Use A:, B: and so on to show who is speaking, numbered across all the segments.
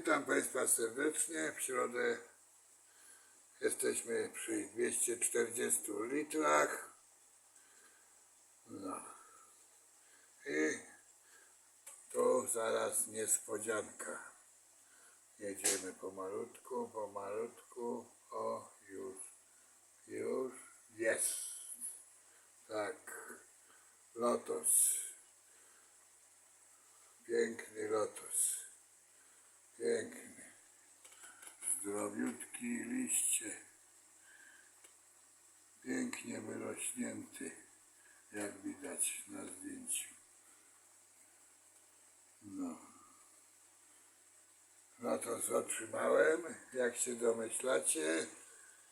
A: Witam Państwa serdecznie. W środę jesteśmy przy 240 litrach. No. I tu zaraz niespodzianka. Jedziemy pomalutku, pomalutku. O, już, już jest. Tak. Lotos. Piękny lotos. Piękny. Zdrowiutki liście. Pięknie wyrośnięty, jak widać na zdjęciu. No. Lotos otrzymałem, jak się domyślacie,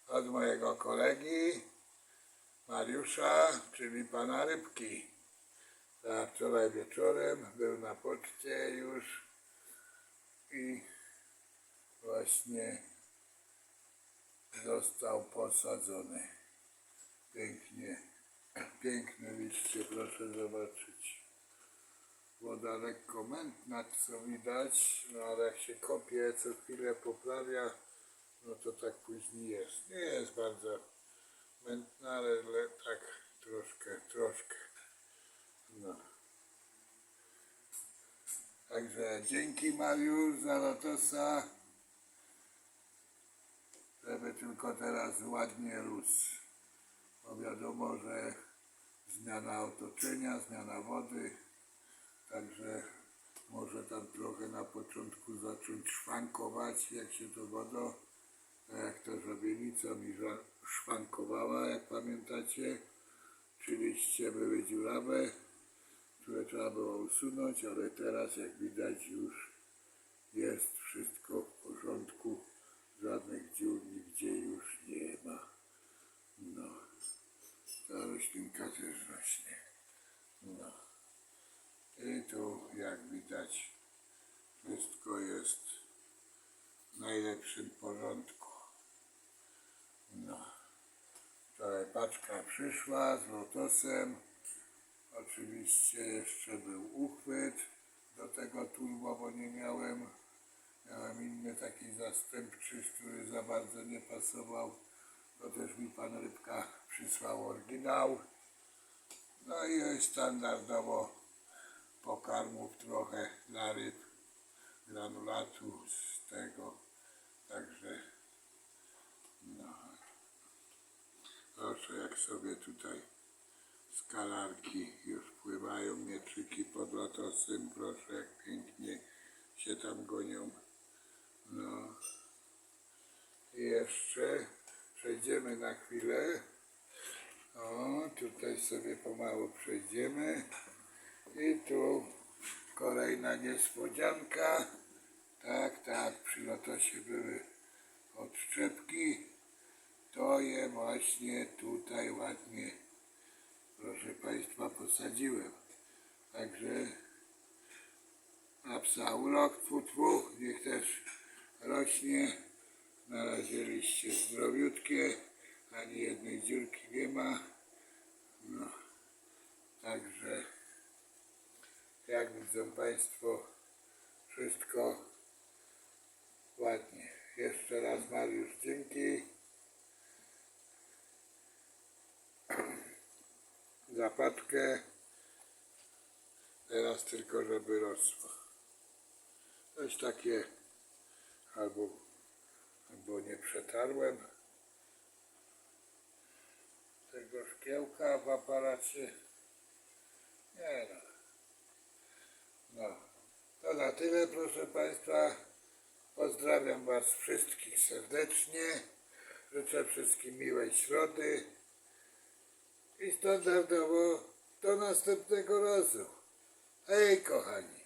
A: od mojego kolegi Mariusza, czyli pana Rybki. A wczoraj wieczorem był na poczcie już i właśnie został posadzony. Pięknie, piękne liście, proszę zobaczyć. Woda lekko mętna, co widać, no ale jak się kopie, co chwilę poprawia, no to tak później jest. Nie jest bardzo mętna, ale le, tak troszkę, troszkę. No. Także dzięki Mariusz za lotosa, żeby tylko teraz ładnie rósł. Bo wiadomo, że zmiana otoczenia, zmiana wody, także może tam trochę na początku zacząć szwankować, jak się to woda, tak jak ta żabienica mi szwankowała, jak pamiętacie, czy liście były dziurawe, trzeba było usunąć, ale teraz jak widać już jest wszystko w porządku, żadnych dziur nigdzie już nie ma. No, ta roślinka też rośnie. No. I tu jak widać wszystko jest w najlepszym porządku. No. Wczoraj paczka przyszła z lotosem. Oczywiście jeszcze był uchwyt do tego turbo, bo nie miałem. Miałem inny taki zastępczy, który za bardzo nie pasował. To też mi pan Rybka przysłał oryginał. No i standardowo pokarmów trochę dla ryb, granulatu z tego. Także no. Proszę jak sobie tutaj skalarki już pływają, mieczyki pod lotosem, proszę jak pięknie się tam gonią. No. I jeszcze przejdziemy na chwilę. O, tutaj sobie pomału przejdziemy. I tu kolejna niespodzianka. Tak, tak, przy lotosie były odszczepki. To je właśnie tutaj ładnie, proszę Państwa, posadziłem. Także apsa urok, tfu, tfu, niech też rośnie. Na razie liście zdrowiutkie, ani jednej dziurki nie ma. No, także jak widzą Państwo, wszystko ładnie. Jeszcze raz Mariusz, dzięki. Zapadkę. Teraz tylko, żeby rosło. Coś takie albo, albo nie przetarłem tego szkiełka w aparacie. Nie no. No. To na tyle, proszę Państwa. Pozdrawiam Was wszystkich serdecznie. Życzę wszystkim miłej środy. I standardowo do następnego razu. Hej, kochani.